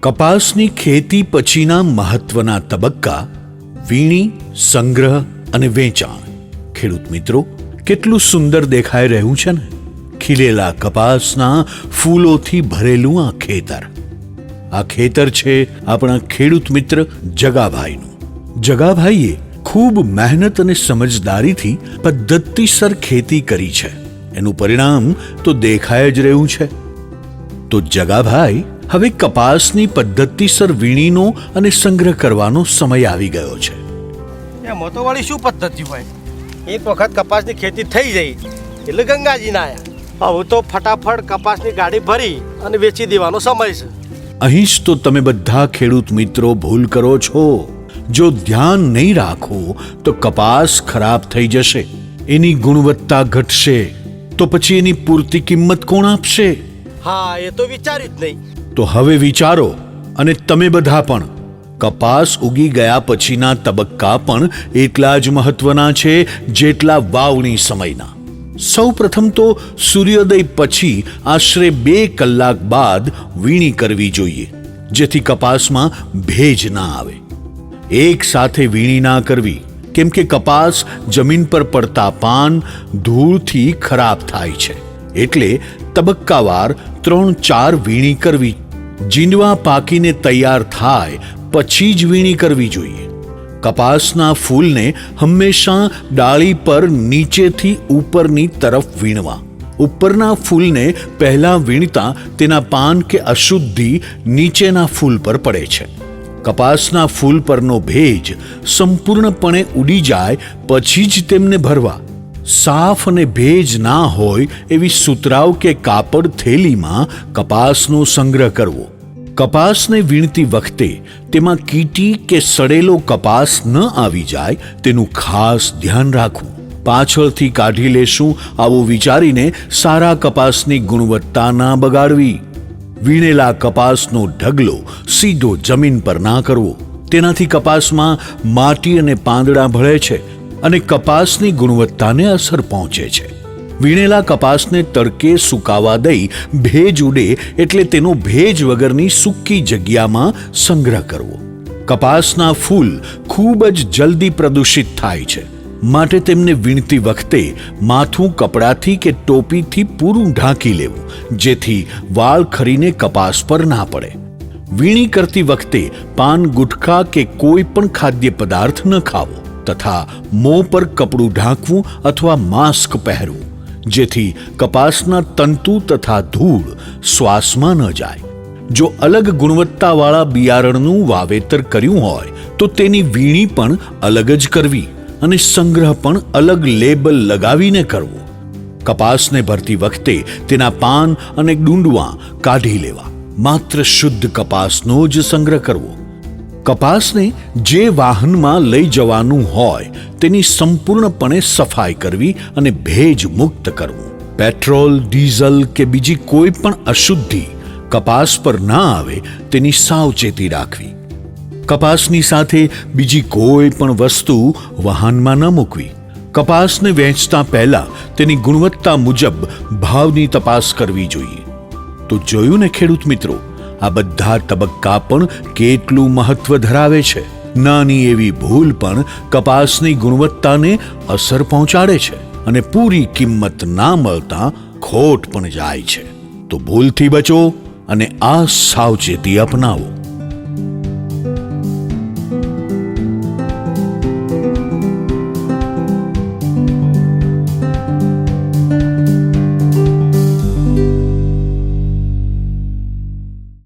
કપાસની ખેતી પછીના મહત્વના તબક્કા, વીણી, સંગ્રહ અને વેચાણ. ખેડૂત મિત્રો, કેટલું સુંદર દેખાઈ રહ્યું છે ને? ખીલેલા કપાસના ફૂલોથી ભરેલું આ ખેતર. આ ખેતર છે આપણા ખેડૂત મિત્ર જગાભાઈનું. જગાભાઈએ ખૂબ મહેનત અને સમજદારીથી પદ્ધતિસર ખેતી કરી છે. એનું પરિણામ તો દેખાય જ રહ્યું છે. તો જગાભાઈ હવે કપાસની પદ્ધતિસર વીણીનો અને સંગ્રહ કરવાનો સમય આવી ગયો છે. એ તો શું પદ્ધતિ હોય? એક વખત કપાસની ખેતી થઈ જઈ એટલે ગંગાજી ના આયા. હવે તો ફટાફટ કપાસની ગાડી ભરી અને વેચી દેવાનો સમય છે. અહીં જ તો તમે બધા ખેડૂત મિત્રો ભૂલ કરો છો. જો ધ્યાન નહીં રાખો તો કપાસ ખરાબ થઈ જશે. એની ગુણવત્તા ઘટશે. તો પછી એની પૂરતી કિંમત કોણ આપશે? હા એ તો વિચાર્યું જ નહીં. તો હવે વિચારો અને તમે બધા પણ. કપાસ ઉગી ગયા પછીના તબક્કા પણ એટલા જ મહત્વના છે જેટલા વાવણી સમયના. સૌ પ્રથમ તો સૂર્યોદય પછી આશરે બે કલાક બાદ વીણી કરવી જોઈએ, જેથી કપાસમાં ભેજ ના આવે. એક સાથે વીણી ના કરવી, કેમ કે કપાસ જમીન પર પડતા પાન ધૂળથી ખરાબ થાય છે. એટલે તબક્કાવાર ત્રણ ચાર વીણી કરવી જીંડવા પાકીને તૈયાર થાય, પછી જ વીણી કરવી જોઈએ. કપાસના ફૂલને હંમેશા ડાળી પર નીચેથી ઉપરની તરફ વીણવા. ઉપરના ફૂલને પહેલા વીણતા તેના પાન કે અશુદ્ધિ નીચેના ફૂલ પર પડે છે. કપાસના ફૂલ પરનો ભેજ સંપૂર્ણપણે ઉડી જાય, પછી જ તેમને ભરવા. સાફ અને ભેજ ના હોય એવી સુતરાવ કે કાપડ થેલીમાં કપાસનો સંગ્રહ કરવો. કપાસને વીણતી વખતે તેમાં કીટી કે સડેલો કપાસ ન આવી જાય તેનું ખાસ ધ્યાન રાખવું. પાછળથી કાઢી લેશું આવું વિચારીને સારા કપાસની ગુણવત્તા ના બગાડવી. વીણેલા કપાસનો ઢગલો સીધો જમીન પર ના કરવો. તેનાથી કપાસમાં માટી અને પાંદડા ભળે છે. અને કપાસની ગુણવત્તાને અસર પહોંચે છે. વીણેલા કપાસને તડકે સુકાવા દઈ ભેજ ઉડે એટલે તેનો ભેજ વગરની સૂકી જગ્યામાં સંગ્રહ કરવો. કપાસના ફૂલ ખૂબ જ જલ્દી પ્રદૂષિત થાય છે. માટે તેમને વીણતી વખતે માથું કપડાથી કે ટોપીથી પૂરું ઢાંકી લેવું, જેથી વાળ ખરીને કપાસ પર ના પડે. વીણી કરતી વખતે પાન, ગુટખા કે કોઈ પણ ખાદ્ય પદાર્થ ન ખાવો. તથા મોં પર કપડું ઢાંકવું અથવા માસ્ક પહેરવું, જેથી કપાસના તંતુ તથા ધૂળ શ્વાસમાં ન જાય. જો અલગ ગુણવત્તાવાળા બિયારણનું વાવેતર કર્યું હોય, તો તેની વીણી પણ અલગ જ કરવી અને સંગ્રહ પણ અલગ લેબલ લગાવીને કરવો. કપાસને ભરતી વખતે તેના પાન અને ડુંડવા કાઢી લેવા. માત્ર શુદ્ધ કપાસનો જ સંગ્રહ કરવો. કપાસને જે વાહનમાં લઈ જવાનું હોય તેની સંપૂર્ણપણે સફાઈ કરવી અને ભેજ મુક્ત કરવું. પેટ્રોલ, ડીઝલ કે બીજી કોઈ પણ અશુદ્ધિ કપાસ પર ના આવે તેની સાવચેતી રાખવી. કપાસની સાથે બીજી કોઈ પણ વસ્તુ વાહનમાં ન મૂકવી. કપાસને વેચતા પહેલા તેની ગુણવત્તા મુજબ ભાવની તપાસ કરવી જોઈએ. તો જોયું ને ખેડૂત મિત્રો આ બધા તબક્કા પણ કેટલું મહત્વ ધરાવે છે. નાની એવી ભૂલ પણ કપાસની ગુણવત્તાને અસર પહોંચાડે છે અને પૂરી કિંમત ના મળતા ખોટ પણ જાય છે. તો ભૂલથી બચો અને આ સાવચેતી અપનાવો.